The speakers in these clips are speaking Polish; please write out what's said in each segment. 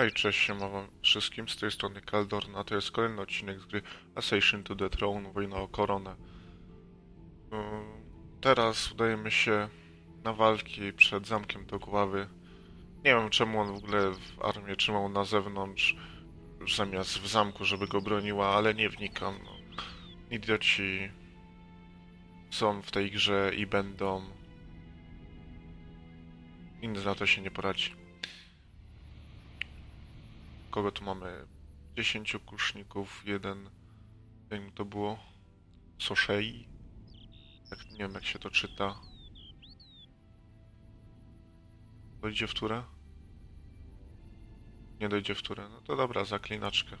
Hej, cześć, siema wam wszystkim, z tej strony Kaldorn, a to jest kolejny odcinek z gry Assassin to the Throne, Wojna o Koronę. Ym, Teraz udajemy się na walki przed Zamkiem Dogławy. Nie wiem czemu on w ogóle w armię trzymał na zewnątrz, zamiast w zamku, żeby go broniła, ale nie wnikam, no. Idioci są w tej grze i będą. Inny na to się nie poradzi. Kogo tu mamy? 10 kuszników, jeden. Jak to było? Soszei? Nie wiem jak się to czyta. Dojdzie w turę? Nie dojdzie w turę. No to dobra, zaklinaczkę.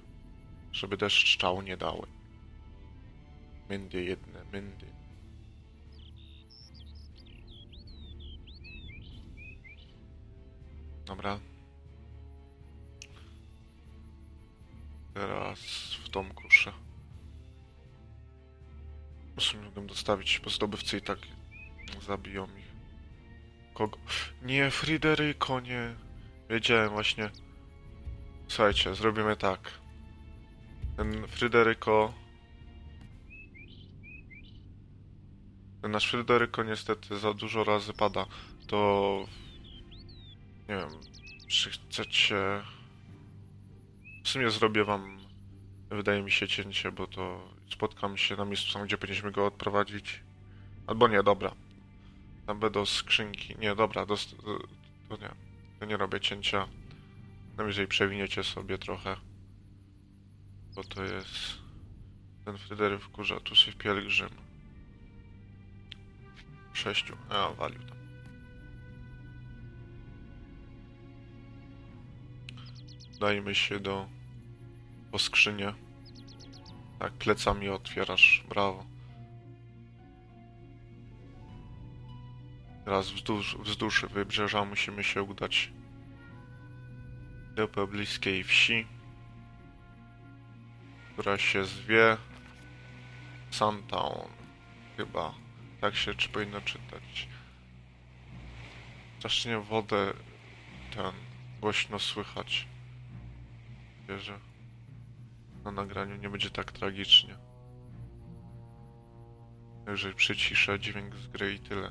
Żeby deszcz szczał nie dały. Myndy jedne, myndy. Dobra. Teraz w tą kuszę. W sumie mogę dostawić, bo zdobywcy i tak zabiją ich. Kogo? Nie, Frideryko, nie. Wiedziałem właśnie. Słuchajcie, zrobimy tak. Ten Fryderyko... Ten nasz Fryderyko niestety za dużo razy pada. To... Nie wiem, czy chcecie... W sumie zrobię wam, wydaje mi się, cięcie, bo to spotkam się na miejscu tam, gdzie powinniśmy go odprowadzić. Albo nie, dobra. Tam będą skrzynki. Nie, dobra, dost... to nie. To nie robię cięcia. Najwyżej przewiniecie sobie trochę. Bo to jest... Ten Fryderyk wkurza, tu się pielgrzym. Sześciu. A, walił tam. Dajmy się do... po skrzynię. Tak, plecami otwierasz. Brawo. Teraz wzdłuż, wzdłuż wybrzeża musimy się udać do pobliskiej wsi, która się zwie Suntown. Chyba. Tak się czy powinno czytać. Strasznie wodę ten głośno słychać. Wierzę. Na nagraniu nie będzie tak tragicznie. Jeżeli przyciszę dźwięk z gry i tyle.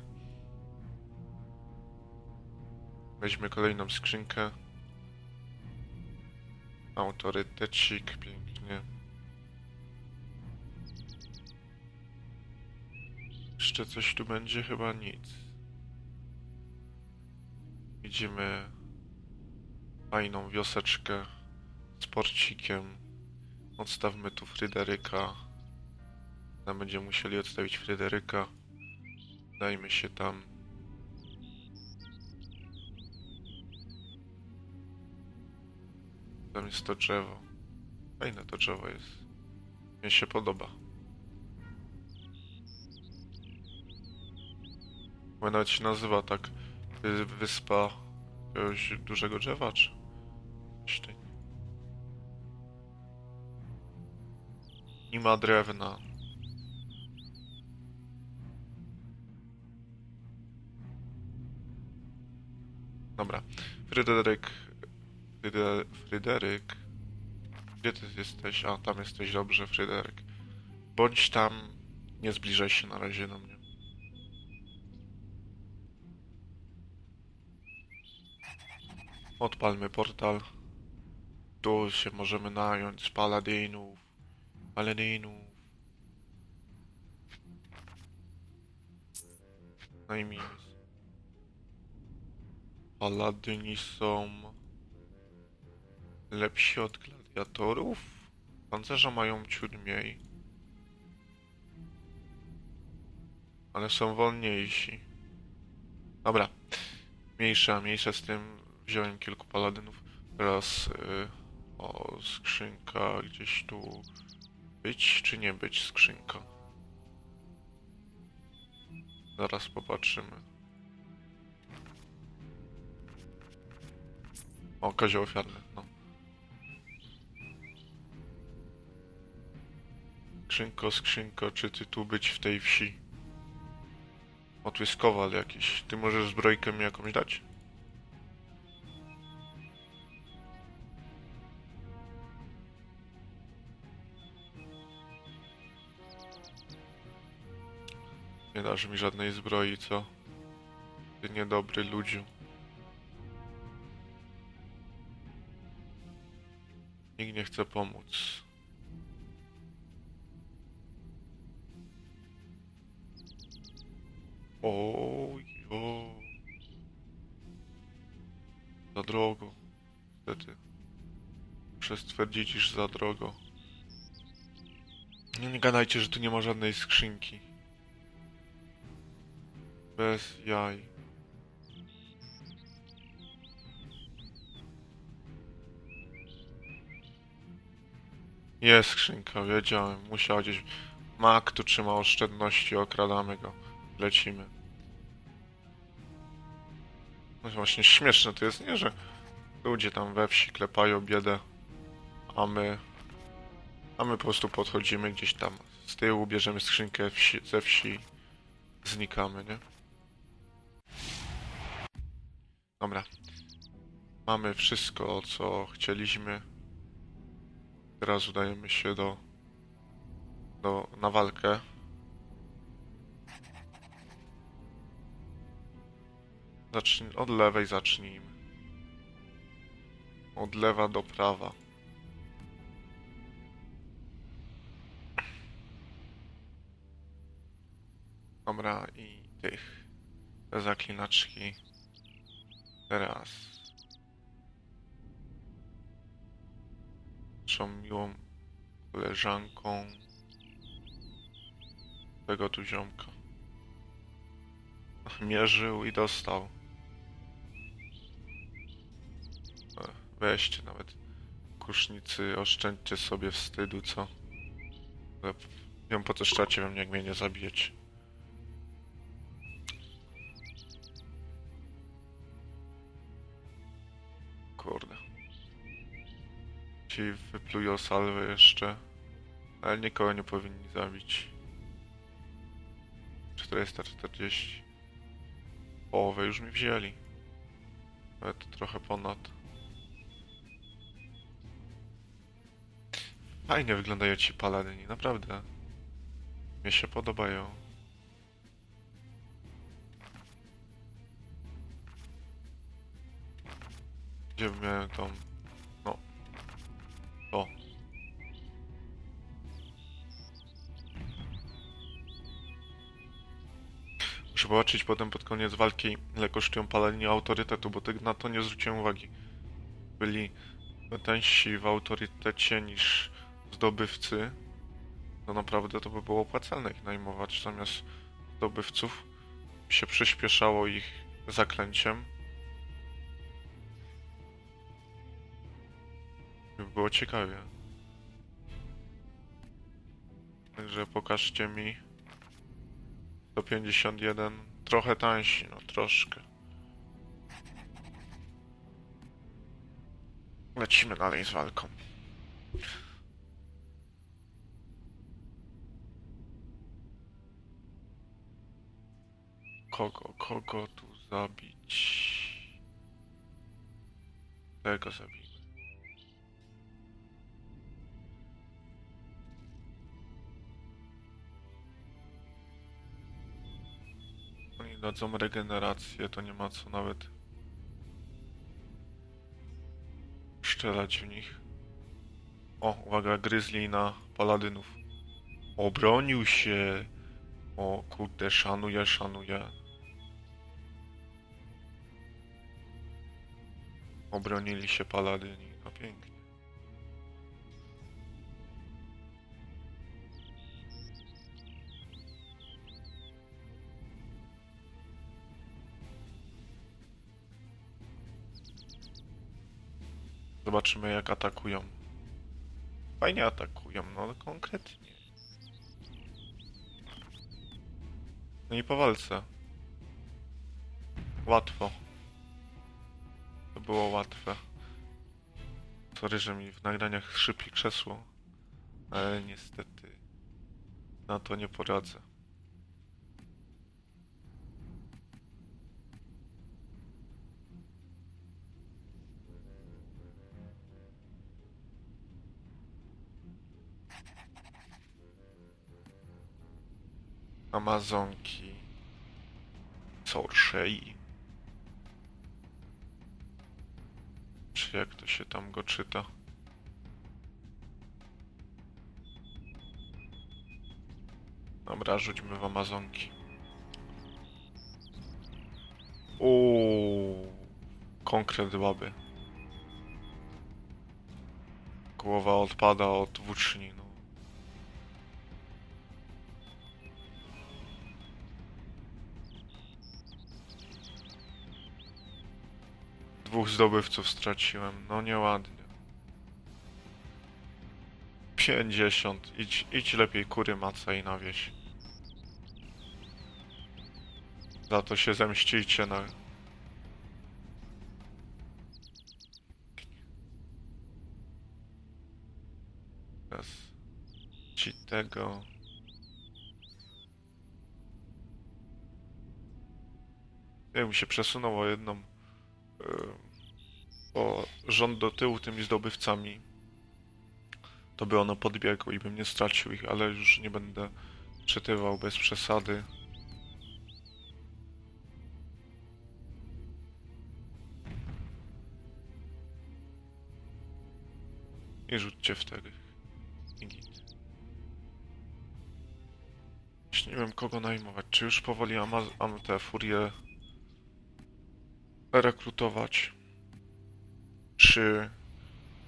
Weźmy kolejną skrzynkę. Autorytecik, pięknie. Jeszcze coś tu będzie? Chyba nic. Widzimy fajną wioseczkę z porcikiem. Odstawmy tu Fryderyka. Tam będziemy musieli odstawić Fryderyka. Dajmy się tam. Tam jest to drzewo. Fajne to drzewo jest. Mnie się podoba. Bo nawet się nazywa tak y, wyspa jakiegoś dużego drzewa, czy coś Nie ma drewna. Dobra. Fryderyk. Fryde, Fryderyk. Gdzie ty jesteś? A, tam jesteś. Dobrze, Fryderyk. Bądź tam. Nie zbliżaj się na razie do mnie. Odpalmy portal. Tu się możemy nająć z paladynów. Paladynów. Najmniej. Paladyni są lepsi od gladiatorów? Pancerza mają ciut mniej. Ale są wolniejsi. Dobra. Mniejsza, mniejsza z tym. Wziąłem kilku paladynów. Teraz y, o skrzynka gdzieś tu być czy nie być skrzynka? Zaraz popatrzymy. O, kozioł ofiarny, no. Skrzynko, skrzynko, czy ty tu być w tej wsi? O, tu jest kowal jakiś. Ty możesz zbrojkę mi jakąś dać? Nie dasz mi żadnej zbroi, co? Ty niedobry ludziu. Nikt nie chce pomóc. Oj. Za drogo. Niestety. Muszę stwierdzić, iż za drogo. Nie gadajcie, że tu nie ma żadnej skrzynki. Bez jaj. Jest skrzynka, wiedziałem. Musiała gdzieś... Mak tu trzyma oszczędności, okradamy go. Lecimy. No właśnie śmieszne to jest, nie? Że ludzie tam we wsi klepają biedę, a my... A my po prostu podchodzimy gdzieś tam z tyłu, bierzemy skrzynkę wsi, ze wsi, znikamy, nie? Dobra. Mamy wszystko, co chcieliśmy. Teraz udajemy się do... do... na walkę. Zacznij... od lewej zacznijmy. Od lewa do prawa. Dobra, i tych. Zaklinaczki. Teraz. Naszą miłą koleżanką. Tego tu ziomka. Mierzył i dostał. E, Weźcie nawet. Kusznicy, oszczędźcie sobie wstydu, co? Ale p- Nie wiem po co szczacie we mnie, jak mnie nie zabijecie. Ci wyplują salwy jeszcze. Ale nikogo nie powinni zabić. 440. Połowę już mi wzięli. Nawet trochę ponad. Fajnie wyglądają ci paladyni, naprawdę. Mnie się podobają. Gdzie miałem tą... zobaczyć potem pod koniec walki, ile kosztują palenie autorytetu, bo na to nie zwróciłem uwagi. Byli tańsi w autorytecie niż zdobywcy, to naprawdę to by było opłacalne ich najmować. Zamiast zdobywców się przyspieszało ich zaklęciem. By było ciekawie. Także pokażcie mi 151, trochę tańsi, no troszkę. Lecimy dalej z walką. Kogo, kogo tu zabić? Tego zabić. Dadzą regenerację, to nie ma co nawet strzelać w nich. O, uwaga, gryzli na paladynów. Obronił się. O kurde, szanuję, szanuję. Obronili się paladyni, no pięknie. Zobaczymy jak atakują. Fajnie atakują, no konkretnie. No i po walce. Łatwo. To było łatwe. Sorry, że mi w nagraniach szybki krzesło. Ale niestety na to nie poradzę. Amazonki. Sorszei. Czy jak to się tam go czyta? Dobra, rzućmy w Amazonki. Uuu, konkret baby. Głowa odpada od włóczni, no. Dwóch zdobywców straciłem, no nieładnie. 50. Idź, idź lepiej kury macaj na wieś. Za to się zemścicie na... Teraz ci tego... Jak mi się przesunął o jedną... Yy, o rząd do tyłu tymi zdobywcami, to by ono podbiegło i bym nie stracił ich, ale już nie będę czytywał bez przesady. I rzućcie wtedy. I nie wiem kogo najmować. Czy już powoli am te furie rekrutować? Czy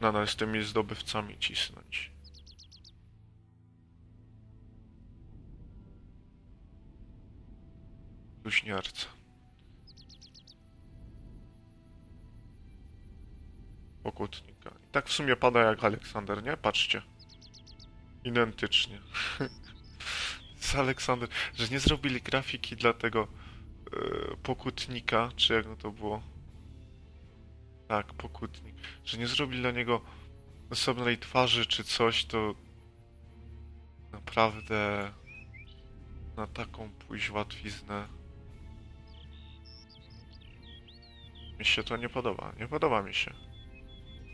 nadal z tymi zdobywcami cisnąć? Bluźnierca. Pokutnika. I tak w sumie pada jak Aleksander, nie? Patrzcie. Identycznie. Z Aleksander. Że nie zrobili grafiki dla tego e, pokutnika, czy jak to było? Tak, pokutnik. Że nie zrobili dla niego osobnej twarzy czy coś, to naprawdę na taką pójść łatwiznę. Mi się to nie podoba. Nie podoba mi się.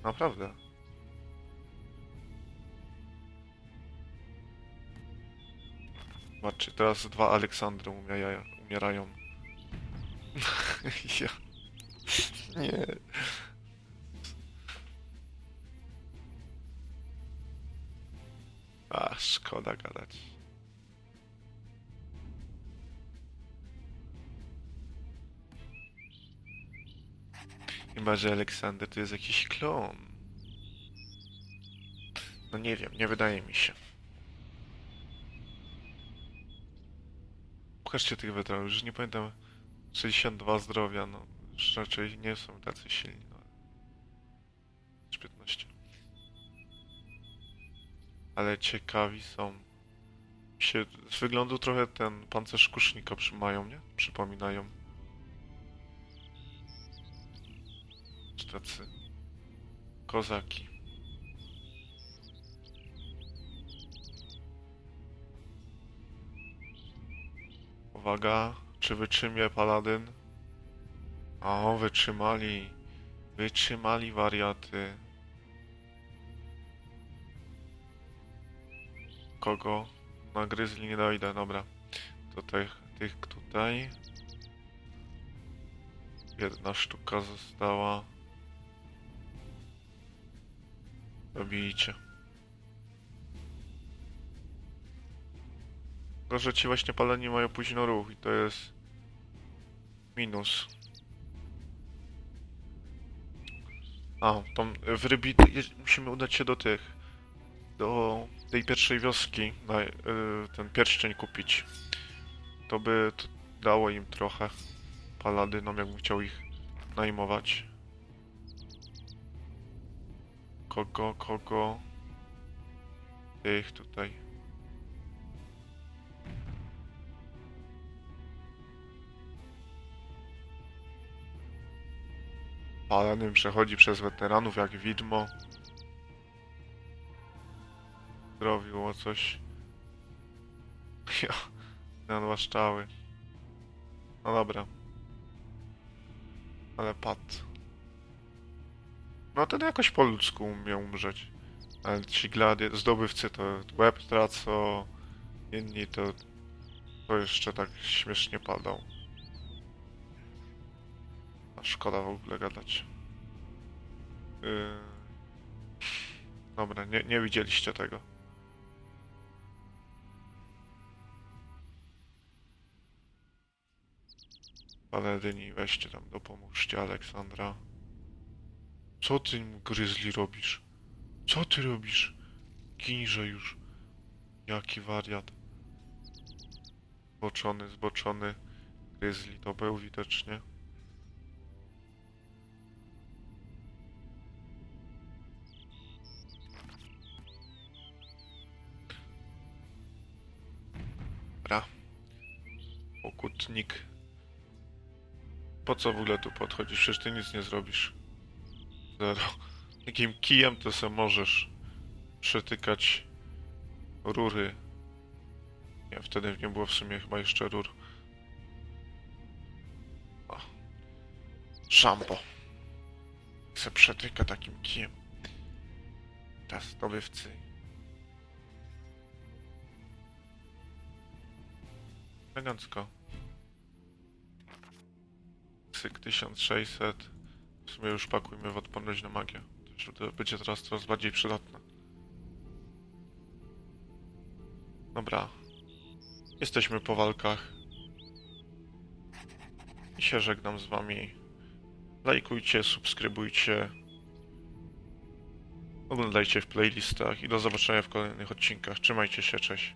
Naprawdę. Zobaczcie, teraz dwa Aleksandry umierają. umierają. ja. Nie. A, szkoda gadać. Chyba, że Aleksander to jest jakiś klon. No nie wiem, nie wydaje mi się. Pokażcie tych weteranów, już nie pamiętam. 62 zdrowia, no. Już raczej nie są tacy silni, no. Czy 15. Ale ciekawi są. Się z wyglądu trochę ten pancerz kusznika przymają, nie? Przypominają. Czy tacy kozaki. Uwaga, czy wytrzymie paladyn? O, wytrzymali. Wytrzymali wariaty. Kogo? Na gryzli nie dojdę, dobra. To tych, tych tutaj. Jedna sztuka została. Dobijcie. Tylko, że ci właśnie paleni mają późno ruch i to jest minus. A, tam w Rybit je- musimy udać się do tych, do tej pierwszej wioski, y, ten pierścień kupić. To by dało im trochę paladynom, jakbym chciał ich najmować. Kogo, kogo? Tych tutaj. Paladyn przechodzi przez weteranów jak widmo. Zrobiło coś. Ja, nadłaszczały. No dobra. Ale padł. No ten jakoś po ludzku umie umrzeć. Ale ci zdobywcy to łeb tracą, inni to To jeszcze tak śmiesznie padał. A szkoda w ogóle gadać. Yy... Dobra, nie, nie widzieliście tego. Paledyni, weźcie tam, dopomóżcie Aleksandra. Co ty gryzli robisz? Co ty robisz? Ginże już. Jaki wariat. Zboczony, zboczony. Gryzli to był widocznie. Dobra. Pokutnik. Po co w ogóle tu podchodzisz? Przecież ty nic nie zrobisz. Zero. Jakim kijem to se możesz przetykać rury. Nie, wtedy nie było w sumie chyba jeszcze rur. O. Szampo. Se przetyka takim kijem. Teraz zdobywcy. Elegancko. Syk 1600. W sumie już pakujmy w odporność na magię. To będzie teraz coraz bardziej przydatne. Dobra. Jesteśmy po walkach. I się żegnam z wami. Lajkujcie, subskrybujcie. Oglądajcie w playlistach i do zobaczenia w kolejnych odcinkach. Trzymajcie się, cześć.